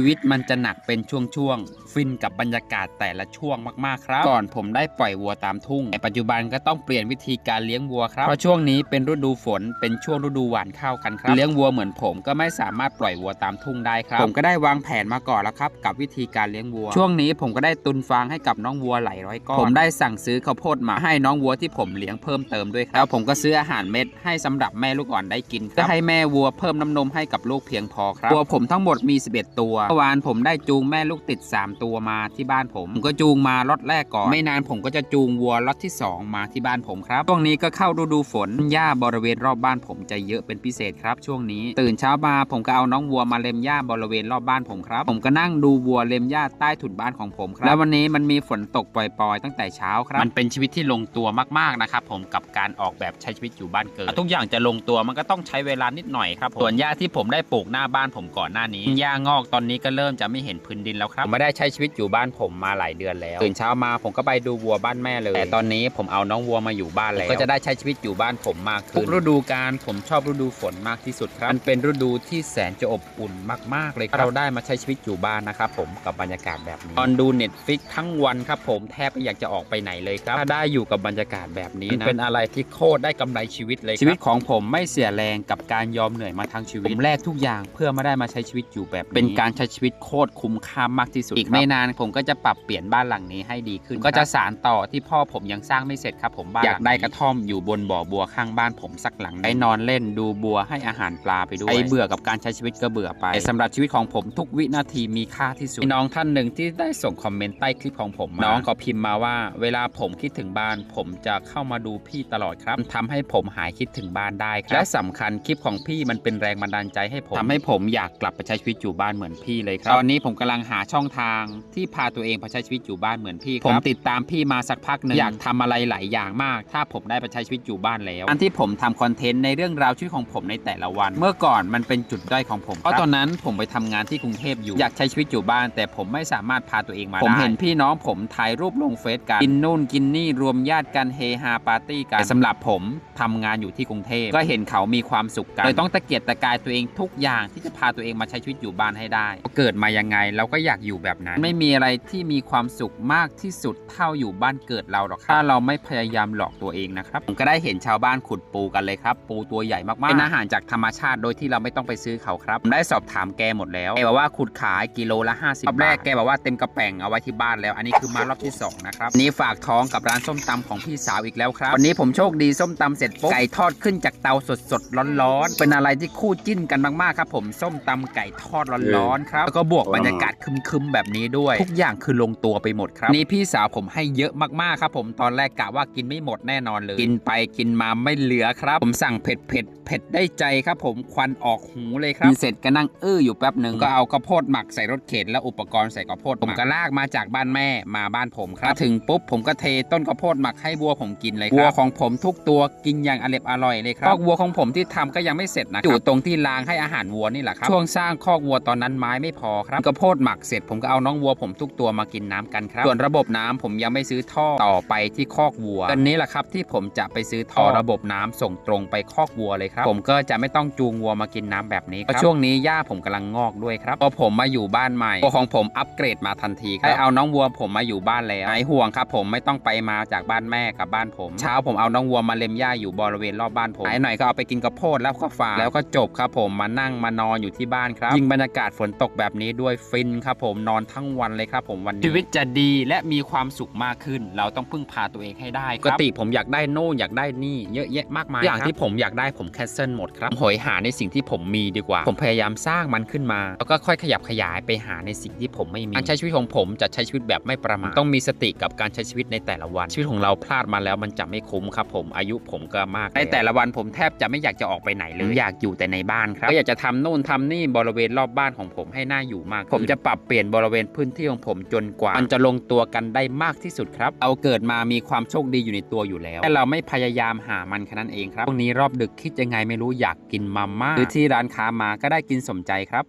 ชีวิตมันจะหนักเป็นช่วงๆ ฟินกับบรรยากาศแต่ละช่วงมากๆครับ ก่อนผมได้ปล่อยวัวตามทุ่งแต่ปัจจุบันก็ต้องเปลี่ยนวิธีการเลี้ยงวัวครับ เพราะช่วงนี้เป็นฤดูฝน เป็นช่วงฤดูหว่านข้าวกันครับ เลี้ยงวัวเหมือนผมก็ไม่สามารถปล่อยวัวตามทุ่งได้ครับ ผมก็ได้วางแผนมาก่อนแล้วครับ กับวิธีการเลี้ยงวัว ช่วงนี้ผมก็ได้ตุนฟางให้กับน้องวัวหลายร้อยก้อน ผมได้สั่งซื้อข้าวโพดมาให้น้องวัวที่ผมเลี้ยงเพิ่มเติมด้วยครับ แล้วผมก็ซื้ออาหารเม็ดให้สำหรับแม่ลูกอ่อนได้กินครับให้แม่วัวเพิ่มน้ำนมให้กับลูกเพียงพอครับ วัวผมทั้งหมดมี 11 ตัวเมื่อวานผมได้จูงแม่ลูกติด 3 ตัวมาที่บ้านผม ผมก็จูงมาล็อตแรกก่อน ไม่นานผมก็จะจูงวัวล็อตที่ 2 มาที่บ้านผมครับช่วงนี้ก็เข้าฤดูฝนหญ้าบริเวณรอบบ้านผมจะเยอะเป็นพิเศษครับ ช่วงนี้ ตื่นเช้ามาผมก็เอาน้องวัวมาเล็มหญ้าบริเวณรอบบ้านผมครับ ผมก็นั่งดูวัวเล็มหญ้าใต้ถุนบ้านของผมครับแล้ววันนี้มันมีฝนตกปล่อยๆ ตั้งแต่เช้าครับมันเป็นชีวิตที่ลงตัวมากๆนะครับผมกับการออกแบบใช้ชีวิตอยู่บ้านเกิดทุกอย่างจะลงตัวมันก็ต้องใช้เวลานิดหน่อยครับผมส่วนหญ้าที่ผมได้ปลูกหน้าบ้านผมก่อนหน้านี้หญ้างอกตอนนี้ก็เริ่มจะไม่เห็นพื้นดินแล้วครับผมไม่ได้ใช้ชีวิตอยู่บ้านผมมาหลายเดือนแล้วตื่นเช้ามาผมก็ไปดูวัวบ้านแม่เลย แต่ตอนนี้ผมเอาน้องวัวมาอยู่บ้านแล้วก็จะได้ใช้ชีวิตอยู่บ้านผมมากขึ้นทุกฤดูกาลผมชอบฤดูฝนมากที่สุดครับมันเป็นฤดูที่แสนจะอบอุ่นมาก ๆ เลยครับเราได้มาใช้ชีวิตอยู่บ้านนะครับผมกับบรรยากาศแบบนี้ตอนดูเน็ตฟิกทั้งวันครับผมแทบไม่อยากจะออกไปไหนเลยครับถ้าได้อยู่กับบรรยากาศแบบนี้นะเป็นอะไรที่โคตรได้กำไรชีวิตเลยชีวิตของผมไม่เสียแรงกับการยอมเหนื่อยมาทั้งชีวิตผมแลกทุกอย่างเพื่อไม่ได้มาใช้ชีวิตอยู่แบบนี้เป็นการใช้ชีวิตโคตรคุ้มค่ามากที่สุดอีกไม่นานผมก็จะปรับเปลี่ยนบ้านหลังนี้ให้ดีขึ้น ก็จะสานต่อที่พ่อผมยังสร้างไม่เสร็จครับผมบ้านอยากได้กระท่อมอยู่บนบ่อบัวข้างบ้านผมสักหลังได้นอนเล่นดูบัวให้อาหารปลาไปด้วยไอ้เบื่อกับการใช้ชีวิตก็เบื่อไปแต่สำหรับชีวิตของผมทุกวินาทีมีค่าที่สุดมีน้องท่านหนึ่งที่ได้ส่งคอมเมนต์ใต้คลิปของผมมาน้องเขาพิมพ์มาว่า เวลาผมคิดถึงบ้าน ผมจะเข้ามาดูพี่ตลอดครับทำให้ผมหายคิดถึงบ้านได้ครับและสำคัญคลิปของพี่มันเป็นแรงบันดาลใจให้ผมทำให้ผมอยากกลับไปใช้ชีวิตอยู่บ้านเหมือนพี่เลยครับ ตอนนี้ผมกำลังหาช่องทางที่พาตัวเองไปใช้ชีวิตอยู่บ้านเหมือนพี่ครับ ผมติดตามพี่มาสักพักหนึ่งอยากทำอะไรหลายอย่างมาก ถ้าผมได้ไปใช้ชีวิตอยู่บ้านแล้ว อันที่ผมทำคอนเทนต์ในเรื่องราวชีวิตของผมในแต่ละวัน เมื่อก่อนมันเป็นจุดด้อยของผมเพราะตอนนั้นผมไปทำงานที่กรุงเทพอยู่อยากใช้ชีวิตอยู่บ้าน แต่ผมไม่สามารถพาตัวเองมาได้ผมเห็นพี่น้องผมถ่ายรูปลงเฟซกันกินนู่นกินนี่รวมญาติกันเฮฮาปาร์ตี้กันแต่สำหรับผมทำงานอยู่ที่กรุงเทพก็เห็นเขามีความสุขกันเลยต้องตะเกียกตะกายตัวเองทุกอย่างที่จะพาตัวเองมาใช้ชีวิตอยู่บ้านให้ได้เกิดมายังไงเราก็อยากอยู่แบบนั้น ไม่มีอะไรที่มีความสุขมากที่สุดเท่าอยู่บ้านเกิดเราหรอกครับถ้าเราไม่พยายามหลอกตัวเองนะครับผมก็ได้เห็นชาวบ้านขุดปูกันเลยครับ ปูตัวใหญ่มากๆเป็นอาหารจากธรรมชาติโดยที่เราไม่ต้องไปซื้อเขาครับผมได้สอบถามแกหมดแล้วแกบอกว่าขุดขายกิโลละ 50รอบแรกแกบอกว่าเต็มกระแป้งเอาไว้ที่บ้านแล้ว อันนี้คือมารอบที่สองนะครับนี่ฝากท้องกับร้านส้มตำของพี่สาวอีกแล้วครับวันนี้ผมโชคดีส้มตำเสร็จปุ๊บไก่ทอดขึ้นจากเตาสดๆร้อนๆเป็นอะไรที่คู่จิ้นกันมากๆครับผมส้มตำไก่ทอดร้อนๆครับ แล้วก็บวกบรรยากาศคึมๆแบบนี้ด้วย ทุกอย่างคือลงตัวไปหมดครับ นี่พี่สาวผมให้เยอะมากๆครับ ผมตอนแรกกะว่ากินไม่หมดแน่นอนเลย กินไปกินมาไม่เหลือครับ ผมสั่งเผ็ดเผ็ดเผ็ดได้ใจครับ ผมควันออกหูเลยครับกินเสร็จก็นั่งอื้ออยู่แป๊บหนึ่งก็เอาข้าวโพดหมักใส่รถเข็นและอุปกรณ์ใส่ข้าวโพดผมก็ลากมาจากบ้านแม่มาบ้านผมครับมาถึงปุ๊บผมก็เทต้นข้าวโพดหมักให้วัวผมกินเลยครับวัวของผมทุกตัวกินอย่างอร่อยอร่อยเลยครับคอกวัวของผมที่ทำก็ยังไม่เสร็จนะอยู่ตรงที่รางให้อาหารวัวนี่แหละครับช่วงสร้างคอกวัวตอนนั้นไม้ไม่พอครับข้าวโพดหมักเสร็จผมก็เอาน้องวัวผมทุกตัวมากินน้ำกันครับ ส่วนระบบน้ำผมยังไม่ซื้อท่อต่อไปที่คอกวัวตอนนี้แหละครับที่ผมจะไปซื้อท่อระบบน้ำส่งตรงไปคอกวัวเลยครับ ผมก็จะไม่ต้องจูงวัวมากินน้ำแบบนี้ครับช่วงนี้หญ้าผมกำลังงอกด้วยครับพอผมมาอยู่บ้านใหม่วัวของผมอัปเกรดมาทันทีครับได้เอาน้องวัวผมมาอยู่บ้านแล้วหายห่วงครับผมไม่ต้องไปมาจากบ้านแม่กับบ้านผม เช้าผมเอาน้องวัวมาเล็มหญ้าอยู่บริเวณรอบบ้านผมหายหน่อยก็เอาไปกินกระโพดแล้วก็ฟางแล้วก็จบครับผมมานั่งมานอนอยู่ที่บ้านครับยิ่งบรรยากาศฝนตกแบบนี้ด้วยฟินครับผมนอนทั้งวันเลยครับผมวันนี้ชีวิตจะดีและมีความสุขมากขึ้น เราต้องพึ่งพาตัวเองให้ได้ปกติผมอยากได้โน่นอยากได้นี่เยอะแยะมากมายอย่างที่ผมอยากได้ผมแคนเซิลหมดครับหอยหาในสิ่งที่ผมมีดีกว่า ผมพยายามสร้างมันขึ้นมา แล้วก็ค่อยขยับขยายไปหาในสิ่งที่ผมไม่มีการใช้ชีวิตของผมจะใช้ชีวิตแบบไม่ประมาทต้องมีสติกับการใช้ชีวิตในแต่ละวัน ชีวิตของเราพลาดมาแล้วมันจะไม่คุ้มครับผมอายุผมก็มากในแต่ละวันผมแทบจะไม่อยากจะออกไปไหนเลยอยากอยู่แต่ในบ้านครับก็อยากจะทำโน่นทำนี่บริเวณรอบบ้านของผมให้น่าอยู่มากขึ้นผมจะปรับเปลี่ยนบริเวณพื้นที่ของผมจนกว่า มันจะลงตัวกันได้มากที่สุดครับ เอาเกิดมามีความโชคดีอยู่ในตัวอยู่แล้ว แต่เราไม่พยายามหามันแค่นั้นเองครับช่วงนี้รอบดึกคิดยังไงไม่รู้อยากกินมาม่าหรือที่ร้านค้ามาก็ได้กินสมใจครับ